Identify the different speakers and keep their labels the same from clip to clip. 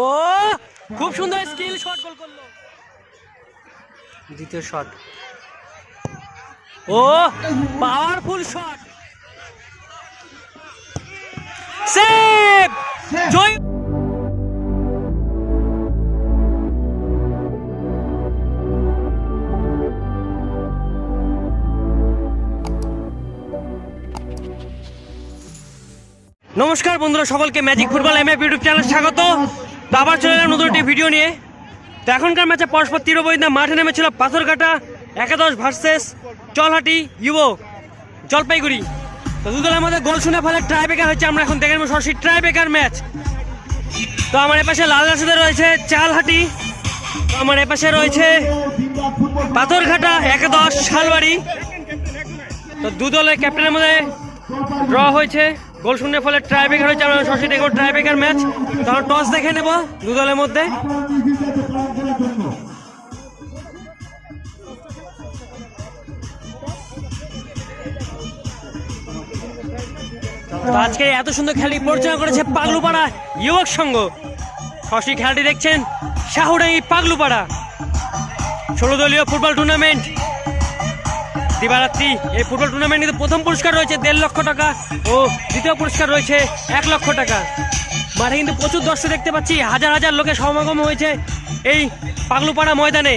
Speaker 1: ও খুব সুন্দর skill shot goal করল। দ্বিতীয় শট ও পাওয়ারফুল শট সেভ জয় নমস্কার বন্ধুরা, সকলকে magic football M F YouTube channel স্বাগত। তো আবার চলে এলাম নতুন একটি ভিডিও নিয়ে। তো এখনকার ম্যাচে পরস্পর তীরবৈদা মাঠে নেমেছিল পাথরঘাটা, একাদশ ভার্সেস চলহাটি ইউবো জলপাইগুড়ি। তো দুদলের মধ্যে গোল শুনে ফলে ট্রাই বেকার হচ্ছে আমরা এখন দেখে নেব সরাসরি ট্রাই বেকার ম্যাচ তো আমার এপাশে লাল রাশিদে রয়েছে চালহাটি আমার এপাশে রয়েছে পাথরঘাটা, একাদশ, শালবাড়ি। তো দু দলের ক্যাপ্টেনের মধ্যে ড্র হয়েছে। গোল শূন্যের ফলে ট্রাই বেকার হয়েছে আমরা সরাসরি দেখব ট্রাইবেকার ম্যাচ তখন টস দেখে নেব দু দলের মধ্যে। আজকে এত সুন্দর খেলাটি পরিচালনা করেছে পাগলুপাড়া যুবক সংঘ। সরাসরি খেলাটি দেখছেন শাহুডাঙ্গি পাগলুপাড়া। ষোলো দলীয় ফুটবল টুর্নামেন্ট দিবারাত্রি এই ফুটবল টুর্নামেন্ট কিন্তু প্রথম পুরস্কার রয়েছে দেড় লক্ষ টাকা ও দ্বিতীয় পুরস্কার রয়েছে এক লক্ষ টাকা। মাঠে কিন্তু প্রচুর দর্শক দেখতে পাচ্ছি, হাজার হাজার লোকের সমাগম হয়েছে এই পাগলুপাড়া ময়দানে।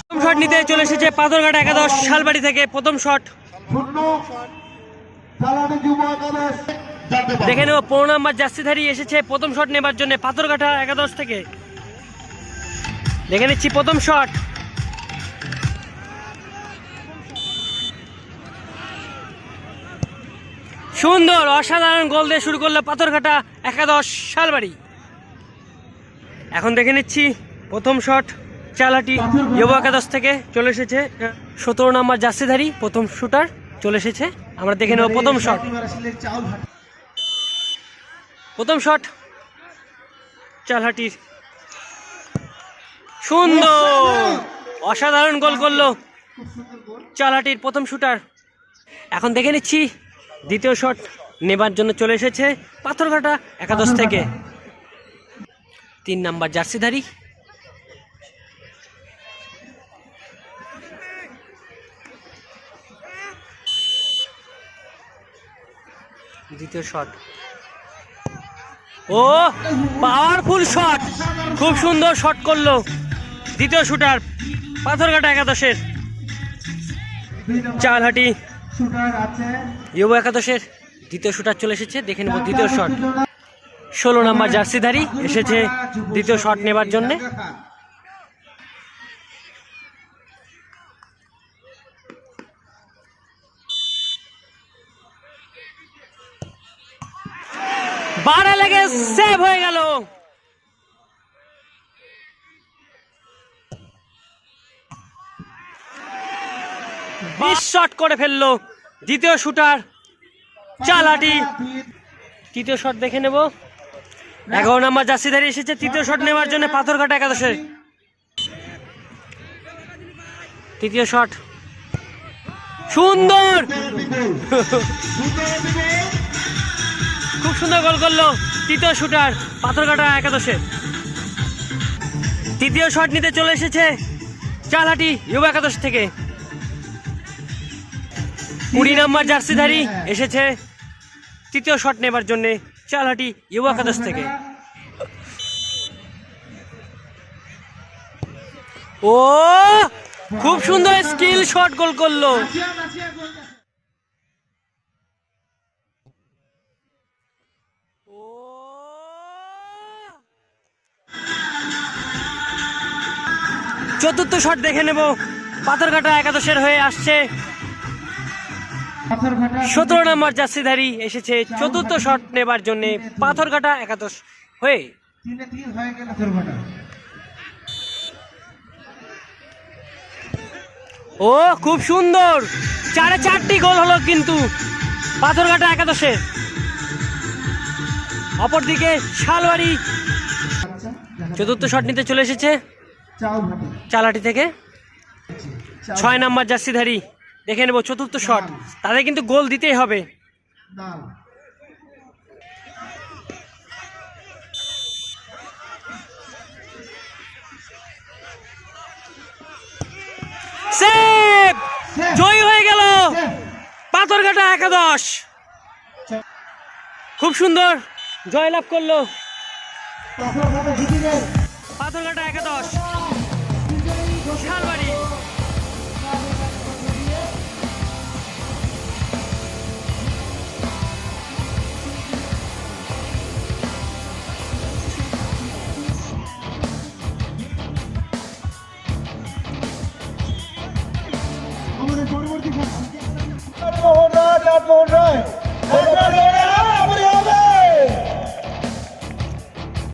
Speaker 1: প্রথম শট নিতে চলে এসেছে পাথরঘাট একাদশ, শালবাড়ি থেকে প্রথম শট। দেখে নেব, পনেরো নাম্বার জার্সিধারী এসেছে প্রথম শট নেবার জন্য পাথরঘাটা একাদশ থেকে। দেখে নিচ্ছি প্রথম শট সুন্দর, অসাধারণ গোল দিয়ে শুরু করল পাথরঘাটা একাদশ শালবাড়ি। এখন দেখে নিচ্ছি প্রথম শট, চালাটি যুব একাদশ থেকে চলে এসেছে। সতেরো নম্বর জার্সিধারী, প্রথম শুটার চলে এসেছে। আমরা দেখে নেব প্রথম শট। প্রথম শট, চালহাটির। সুন্দর, অসাধারণ গোল করল চালহাটির প্রথম শুটার এখন দেখে নিচ্ছি দ্বিতীয় শট নেবার জন্য চলে এসেছে পাথরঘাটা একাদশ থেকে। তিন নাম্বার জার্সিধারী। দ্বিতীয় শট। ও পাওয়ারফুল শট খুব সুন্দর শট করল। দ্বিতীয় শুটার পাথরঘাটা একাদশের। চালহাটি
Speaker 2: শুটার আছে।
Speaker 1: একাদশের দ্বিতীয় শুটার চলে এসেছে দেখে নেব দ্বিতীয় শট। ষোলো নাম্বার জার্সিধারী এসেছে দ্বিতীয় শট নেবার জন্য। বারে লেগে সেভ হয়ে গেল। শট করে ফেলল। দ্বিতীয় শুটার, চালাটি। তৃতীয় শট দেখে নেব। এগারো নম্বর জার্সিধারী এসেছে, তৃতীয় শট নেওয়ার জন্য পাথরঘাটা একাদশে। তৃতীয় শট। সুন্দর! খুব সুন্দর গোল করল তৃতীয় শুটার, পাথরঘাটা একাদশে। তৃতীয় শট নিতে চলে এসেছে চালহাটি যুব একাদশ থেকে। কুড়ি নম্বর জার্সিধারী এসেছে তৃতীয় শট নেবার জন্য চালহাটি একাদশ থেকে। ও, খুব সুন্দর স্কিল শট গোল করল। চতুর্থ শট দেখে নেব। পাথরঘাটা একাদশের হয়ে আসছে। সতেরো নম্বর জার্সিধারী এসেছে চতুর্থ শট নেবার জন্য পাথরঘাটা একাদশ হয়ে। ও খুব সুন্দর। চারে চারটি গোল হলো কিন্তু পাথরঘাটা একাদশে। অপরদিকে শালবাড়ি চতুর্থ শট নিতে চলে এসেছে চালাটি থেকে। ছয় নাম্বার জার্সিধারী দেখে নেব চতুর্থ শট তাদের কিন্তু গোল দিতেই হবে।
Speaker 2: জয়
Speaker 1: জয়ী হয়ে গেল। পাথরঘাটা একাদশ। খুব সুন্দর। জয়লাভ করল।
Speaker 2: পাথরঘাটা
Speaker 1: একাদশ।
Speaker 2: Not more right, not more right.